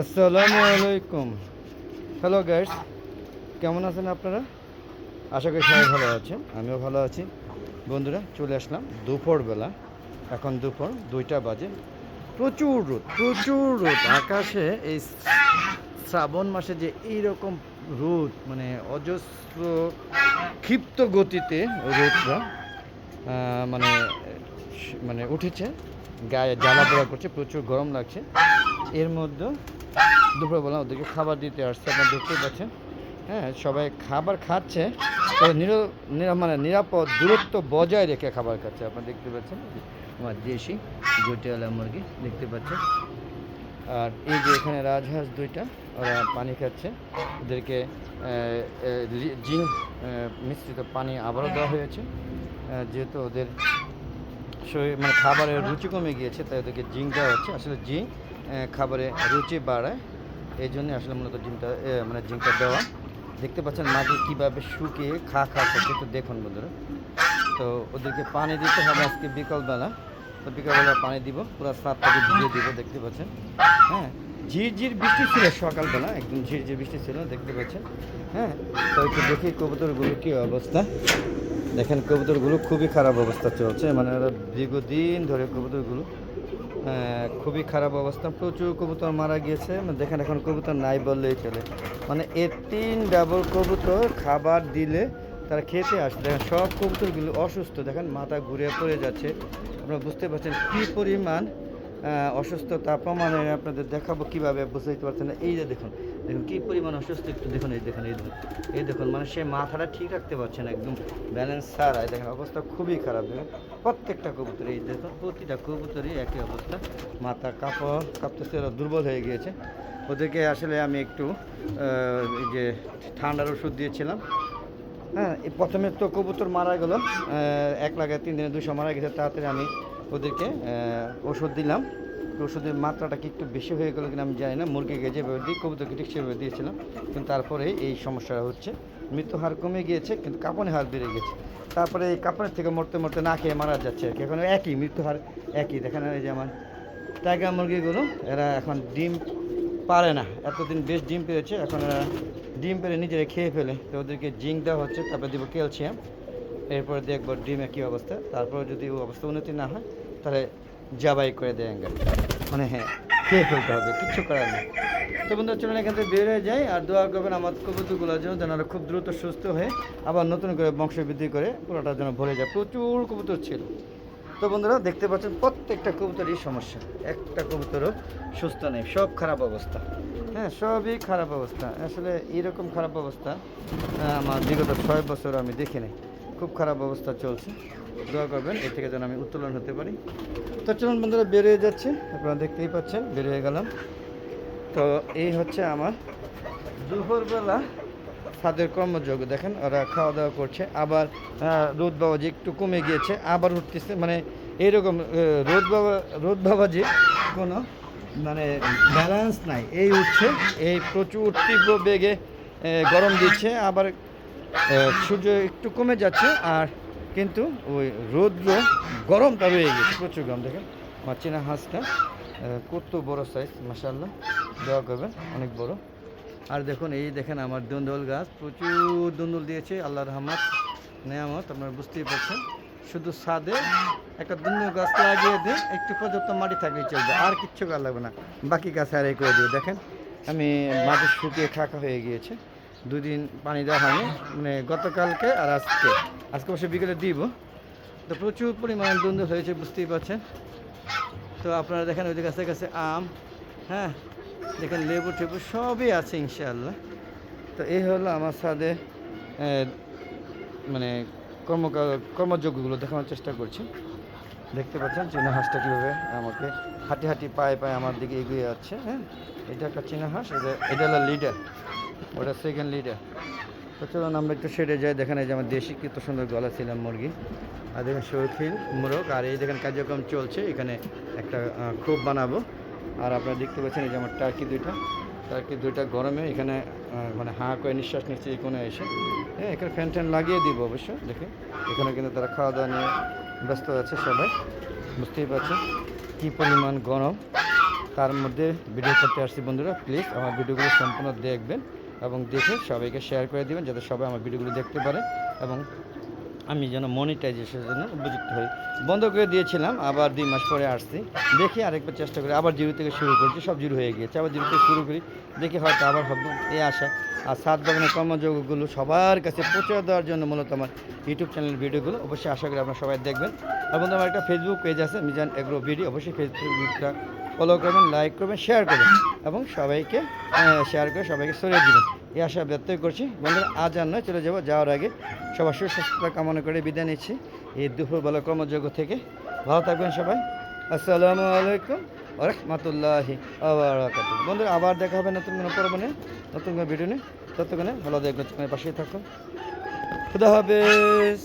আসসালামু আলাইকুম। Hello guys কেমন আছেন আপনারা? আশা করি সবাই ভালো আছেন, আমিও ভালো আছি। বন্ধুরা, চলে আসলাম দুপুরবেলা। এখন দুপুর দুইটা বাজে। প্রচুর রোদ প্রচুর রোদ। আকাশে এই শ্রাবণ মাসে যে এইরকম রোদ মানে অজস্র, ক্ষিপ্ত গতিতে রোদটা মানে মানে উঠেছে। গায়ে জ্বালা পোড়া করছে, প্রচুর গরম লাগছে। এর মধ্যে দুপুরবেলা ওদেরকে খাবার দিতে আসছে, আপনারা দেখতেই পাচ্ছেন। হ্যাঁ সবাই খাবার খাচ্ছে। মানে নিরাপদ দূরত্ব বজায় রেখে খাবার খাচ্ছে, আপনারা দেখতে পাচ্ছেন। আমার দেশি জটিয়ালা মুরগি, দেখতে পাচ্ছেন। আর এই যে এখানে রাজহাঁস দুইটা, ওরা পানি খাচ্ছে। ওদেরকে জিঙ্ক মিশ্রিত পানি আবারও দেওয়া হয়েছে। যেহেতু ওদের শরীর মানে খাবারের রুচি কমে গিয়েছে, তাই ওদেরকে জিঙ্ক দেওয়া হচ্ছে। আসলে জিঙ্ক খাবারে রুচি বাড়ায়। এই জন্য আসলে মূলত এ, মানে জিঙ্কটা দেওয়া। দেখতে পাচ্ছেন মাটি কীভাবে শুকিয়ে খা খা করছে তো দেখুন বন্ধুরা। তো ওদেরকে পানি দিতে হবে আজকে বিকালবেলা। তো বিকালবেলা পানি দিব পুরো সাতটাকে ভিজিয়ে দিব দেখতে পাচ্ছেন। হ্যাঁ ঝিরঝির বৃষ্টি ছিল সকালবেলা একদম ঝিরঝির বৃষ্টি ছিল দেখতে পাচ্ছেন। হ্যাঁ তো একটু দেখি কবুতরগুলো কী অবস্থা। দেখেন কবুতরগুলো খুবই খারাপ অবস্থা চলছে মানে দীর্ঘদিন ধরে কবুতরগুলো খুবই খারাপ অবস্থা। প্রচুর কবুতর মারা গিয়েছে। দেখেন এখন কবুতর নাই বললেই চলে। মানে এ তিন ডাবল কবুতর খাবার দিলে তারা খেতে আসে। দেখেন সব কবুতরগুলো অসুস্থ। দেখেন মাথা ঘুরে পড়ে যাচ্ছে। আপনারা বুঝতে পারছেন কী পরিমাণ অসুস্থতা প্রমাণে আপনাদের দেখাবো কীভাবে বুঝতে পারছেন না। এই যে দেখুন দেখুন কী পরিমাণ অসুস্থ একটু দেখুন, এই দেখুন এই দেখুন এই দেখুন মানে সে মাথাটা ঠিক রাখতে পারছে না একদম। ব্যালেন্স ছাড়া দেখেন, অবস্থা খুবই খারাপ, দেখুন। প্রত্যেকটা কবুতর, এই দেখুন, প্রতিটা কবুতরই একই অবস্থা। মাথা কাঁপা কাঁপতেছে, ওরা দুর্বল হয়ে গিয়েছে। ওদেরকে আসলে আমি একটু এই যে ঠান্ডার ওষুধ দিয়েছিলাম। হ্যাঁ প্রথমে তো কবুতর মারা গেল এক লাগায় তিন দিনে দুশো মারা গেছে, তাড়াতাড়ি আমি ওদেরকে ওষুধ দিলাম। ওষুধের মাত্রাটা কি একটু বেশি হয়ে গেলো কিনা আমি জানি না। মুরগিকে যেভাবে দিই কবুতরকে ঠিক সেভাবে দিয়েছিলাম। কিন্তু তারপরে এই সমস্যাটা হচ্ছে, মৃত্যু হার কমে গিয়েছে, কিন্তু কাঁপনে হার বেড়ে গেছে তারপরে এই কাঁপনের থেকে মরতে মরতে না খেয়ে মারা যাচ্ছে আর কি। এখন একই, মৃত্যু হার একই। দেখেন এই যে আমার টাইগার মুরগিগুলো, এরা এখন ডিম পারে না। এতদিন বেশ ডিম পেয়েছে, এখন এরা ডিম পেরে নিজেরা খেয়ে ফেলে। তো ওদেরকে জিঙ্ক দেওয়া হচ্ছে, তারপরে দিব ক্যালসিয়াম। এরপরে দেখব ডিমের কী অবস্থা। তারপরে যদি অবস্থা উন্নতি না হয় তাহলে জাবাই করে দেয় অ্যাঙ্গেল মানে হ্যাঁ খেয়ে ফেলতে হবে, কিচ্ছু করার নেই। তো বন্ধু চলুন এখান থেকে বের হয়ে যায় আর দোয়া করবেন আমার কবুতরগুলোর জন্য যেন খুব দ্রুত সুস্থ হয়ে আবার নতুন করে বংশ বৃদ্ধি করে পুরোটার জন্য ভরে যায়। প্রচুর কবুতর ছিল। তো বন্ধুরা, দেখতে পাচ্ছেন প্রত্যেকটা কবুতরই সমস্যা। একটা কবুতরও সুস্থ নেই, সব খারাপ অবস্থা। হ্যাঁ সবই খারাপ অবস্থা। আসলে এরকম খারাপ অবস্থা আমার বিগত ছয় বছর আমি দেখি নাই। খুব খারাপ অবস্থা চলছে। দোয়া করবেন, এর থেকে যেন আমি উত্তোলন হতে পারি। তো চলুন বন্ধুরা, বেরিয়ে যাচ্ছে। আপনারা দেখতেই পাচ্ছেন, বেরিয়ে গেলাম। তো এই হচ্ছে আমার দুপুরবেলা তাদের কর্মযোগ্য দেখেন, ওরা খাওয়া দাওয়া করছে। আবার রোদ বাবাজি একটু কমে গিয়েছে, আবার উঠতেছে। মানে এইরকম রোদ বাবা, রোদ বাবাজি কোনো মানে ব্যালেন্স নাই। এই উঠছে, এই প্রচুর তীব্র বেগে গরম দিচ্ছে। আবার সূর্য একটু কমে যাচ্ছে। আর কিন্তু ওই রৌদ্র গরমটা রয়ে গেছে। প্রচুর গরম, দেখেন। আমার চেনা হাঁসটা কত বড় সাইজ মাসাল্লাহ দেওয়া করবেন, অনেক বড়। আর দেখুন, এই দেখেন আমার দুন্দল গাছ, প্রচুর দুন্দুল দিয়েছে আল্লাহ রহমত, নেয়ামত, আপনারা বুঝতেই পারছেন। শুধু ছাদে একটা দুন্দুল গাছ লাগিয়ে দিন, একটু পর্যাপ্ত মাটি থাকলেই চলবে, আর কিচ্ছু করা লাগবে না। বাকি গাছ আর এই করে দিও, দেখেন। আমি মাটি শুকিয়ে খাকা হয়ে গিয়েছে। দুদিন পানি দেওয়া হয়নি। মানে গতকালকে আর আজকে। আজকে অবশ্যই বিকেলে দিব। তো প্রচুর পরিমাণে দুন্দুল হয়েছে, বুঝতেই পারছেন। তো আপনারা দেখেন ওই কাছে কাছে আম হ্যাঁ? দেখেন লেবু টেবু সবই আছে ইনশাআল্লাহ। তো এই হলো আমার সাথে মানে কর্ম কর্মযোগ্যগুলো দেখানোর চেষ্টা করছি। দেখতে পাচ্ছেন চীনা হাঁসটা কীভাবে আমাকে হাঁটি হাঁটি পায়ে পায়ে আমার দিকে এগিয়ে যাচ্ছে হ্যাঁ? এটা একটা চীনা হাঁস, এটা এটা হলো লিডার। ওটা সেকেন্ড লিডার তো চলুন আমরা একটু সেরে যাই, দেখেন এই যে আমার দেশি কত সুন্দর গলা ছিলাম মুরগি। আর দেখেন শৌখিন মোরগ, আর এই দেখেন কার্যক্রম চলছে, এখানে একটা খোপ বানাবো। আর আপনারা দেখতে পাচ্ছেন এই যে আমার টার্কি দুইটা। টার্কি দুইটা গরমে এখানে মানে হাঁ করে নিঃশ্বাস নিচ্ছে এই এসে। হ্যাঁ এখানে ফ্যান ট্যান লাগিয়ে দিব অবশ্য, দেখে। এখানে কিন্তু তারা খাওয়া দাওয়া নিয়ে ব্যস্ত আছে সবাই। বুঝতেই পারছেন কী পরিমাণ গরম। তার মধ্যে ভিডিও করতে আসছি বন্ধুরা প্লিজ আমার ভিডিওগুলো সম্পূর্ণ দেখবেন। এবং দেখে সবাইকে শেয়ার করে দিবেন যাতে সবাই আমার ভিডিওগুলো দেখতে পারে এবং আমি যেন মনিটাইজেশনের জন্য উপযুক্ত হই। বন্ধ করে দিয়েছিলাম, আবার দুই মাস পরে আসছি। দেখি আরেকবার চেষ্টা করি, আবার জিরো থেকে শুরু করছি, সব জিরো হয়ে গিয়েছে। আবার জিরো থেকে শুরু করি, দেখি হয়তো আবার হবে এই আশা। আর সাত বাগানের কর্মযোগগুলো সবার কাছে পৌঁছে দেওয়ার জন্য মূলত আমার ইউটিউব চ্যানেলের ভিডিওগুলো অবশ্যই আশা করি আপনারা সবাই দেখবেন। এবং আমার একটা ফেসবুক পেজ আছে, মিজান এগ্রো ভিডিও অবশ্যই ফেসবুকটা ফলো করবেন লাইক করবেন শেয়ার করবেন এবং সবাইকে শেয়ার করে সবাইকে সরিয়ে দেবেন। এই আশা ব্যক্ত করছি। বন্ধুরা, আজ আর নয়, চলে যাব যাওয়ার আগে। সবার সুস্বাস্থ্য কামনা করে বিদায় নিচ্ছি। এই দুপুরবেলা কর্মযোগ্য থেকে। ভালো থাকবেন সবাই। আসসালামু আলাইকুম রহমতুল্লাহি আবরাকাত বন্ধুরা, আবার দেখা হবে নতুন কোনো পর্ব নিয়ে, নতুন কোনো ভিডিও নিয়ে। ততক্ষণে ভালো দেখবেন পাশেই থাকুন। খুদা হাফেজ।